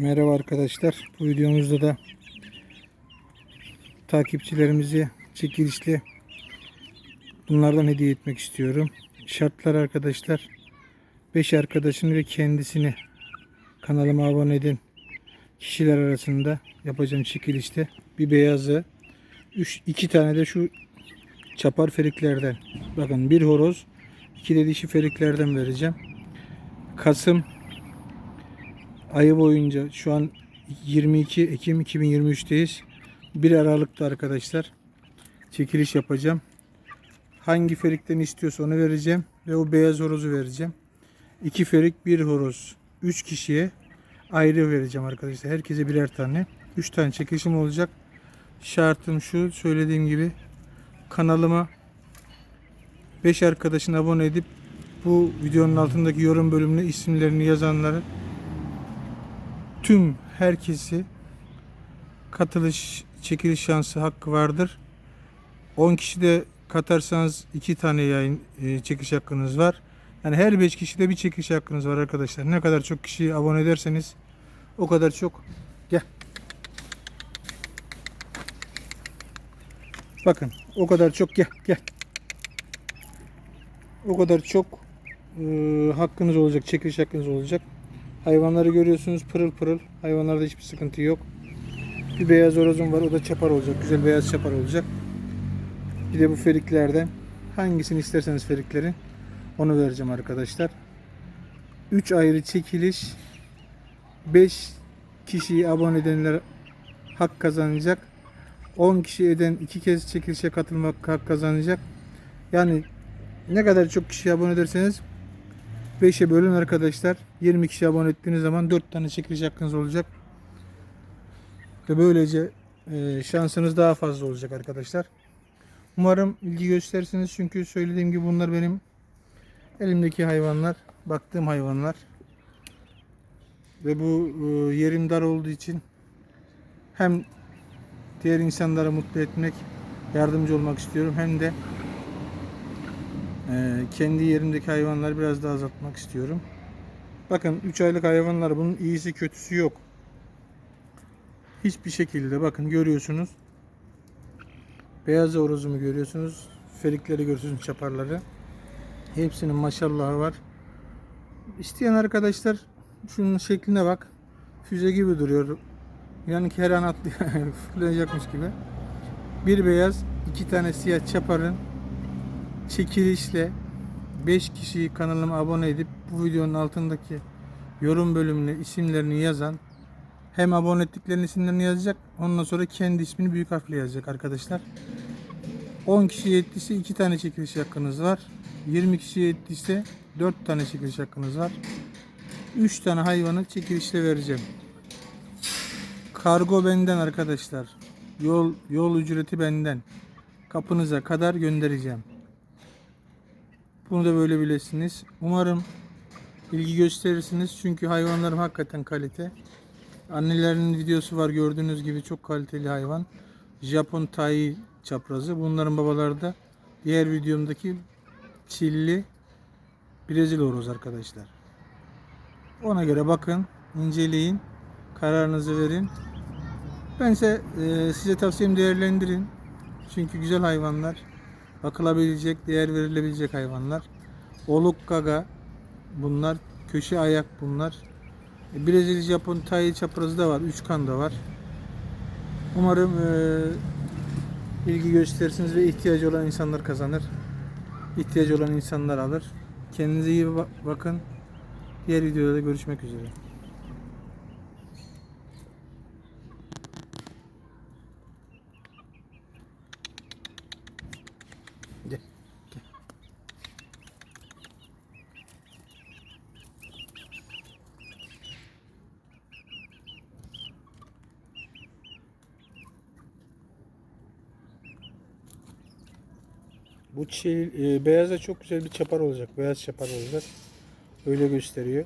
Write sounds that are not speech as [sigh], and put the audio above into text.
Merhaba arkadaşlar. Bu videomuzda da takipçilerimizi çekilişli bunlardan hediye etmek istiyorum. Şartlar arkadaşlar 5 arkadaşını ve kendisini kanalıma abone edin kişiler arasında yapacağım çekilişte bir beyazı 3 2 tane de şu çapar feriklerden. Bakın bir horoz, iki de dişi feriklerden vereceğim. Kasım ayı boyunca şu an 22 Ekim 2023'teyiz. 1 Aralık'ta arkadaşlar çekiliş yapacağım. Hangi ferikten istiyorsa onu vereceğim ve o beyaz horozu vereceğim. 2 ferik, 1 horoz. 3 kişiye ayrı vereceğim arkadaşlar. Herkese birer tane. 3 tane çekilişim olacak. Şartım şu söylediğim gibi kanalıma 5 arkadaşın abone edip bu videonun altındaki yorum bölümüne isimlerini yazanları tüm herkesi katılış çekiliş şansı hakkı vardır. 10 kişi de katarsanız 2 tane yayın e, çekiş hakkınız var. Yani her 5 kişide bir çekiş hakkınız var arkadaşlar. Ne kadar çok kişiyi abone ederseniz o kadar çok gel. Bakın o kadar çok gel gel. O kadar çok e, hakkınız olacak, çekiliş hakkınız olacak. Hayvanları görüyorsunuz pırıl pırıl. Hayvanlarda hiçbir sıkıntı yok. Bir beyaz horozum var. O da çapar olacak. Güzel beyaz çapar olacak. Bir de bu feriklerden. Hangisini isterseniz feriklerin. Onu vereceğim arkadaşlar. 3 ayrı çekiliş. 5 kişiyi abone edenler hak kazanacak. 10 kişi eden 2 kez çekilişe katılmak hak kazanacak. Yani ne kadar çok kişi abone ederseniz 5'e bölün arkadaşlar. 20 kişi abone ettiğiniz zaman 4 tane çekiliş hakkınız olacak. Ve böylece e, şansınız daha fazla olacak arkadaşlar. Umarım ilgi gösterirsiniz çünkü söylediğim gibi bunlar benim elimdeki hayvanlar, baktığım hayvanlar. Ve bu e, yerim dar olduğu için hem diğer insanları mutlu etmek, yardımcı olmak istiyorum hem de kendi yerimdeki hayvanları biraz daha azaltmak istiyorum. Bakın 3 aylık hayvanlar bunun iyisi kötüsü yok. Hiçbir şekilde bakın görüyorsunuz. Beyaz horozumu görüyorsunuz. Ferikleri görüyorsunuz çaparları. Hepsinin maşallahı var. İsteyen arkadaşlar şunun şekline bak. Füze gibi duruyor. Yani her an [laughs] fırlayacakmış gibi. Bir beyaz, iki tane siyah çaparın çekilişle 5 kişiyi kanalıma abone edip bu videonun altındaki yorum bölümüne isimlerini yazan hem abone ettiklerinin isimlerini yazacak ondan sonra kendi ismini büyük harfle yazacak arkadaşlar. 10 kişi yettiyse 2 tane çekiliş hakkınız var. 20 kişi yettiyse 4 tane çekiliş hakkınız var. 3 tane hayvanı çekilişle vereceğim. Kargo benden arkadaşlar. Yol yol ücreti benden. Kapınıza kadar göndereceğim. Bunu da böyle bilesiniz. Umarım ilgi gösterirsiniz. Çünkü hayvanlarım hakikaten kalite. Annelerinin videosu var gördüğünüz gibi çok kaliteli hayvan. Japon tai çaprazı. Bunların babaları da diğer videomdaki çilli Brezil horoz arkadaşlar. Ona göre bakın, inceleyin, kararınızı verin. Bense e, size tavsiyem değerlendirin. Çünkü güzel hayvanlar bakılabilecek, değer verilebilecek hayvanlar. Oluk gaga bunlar, köşe ayak bunlar. E, Brezilya, Japon, Tay çaprazı da var, üç kan da var. Umarım e, ilgi gösterirsiniz ve ihtiyacı olan insanlar kazanır. İhtiyacı olan insanlar alır. Kendinize iyi ba- bakın. Diğer videoda da görüşmek üzere. Bu çiğ, e, beyaza çok güzel bir çapar olacak. Beyaz çapar olacak. Öyle gösteriyor.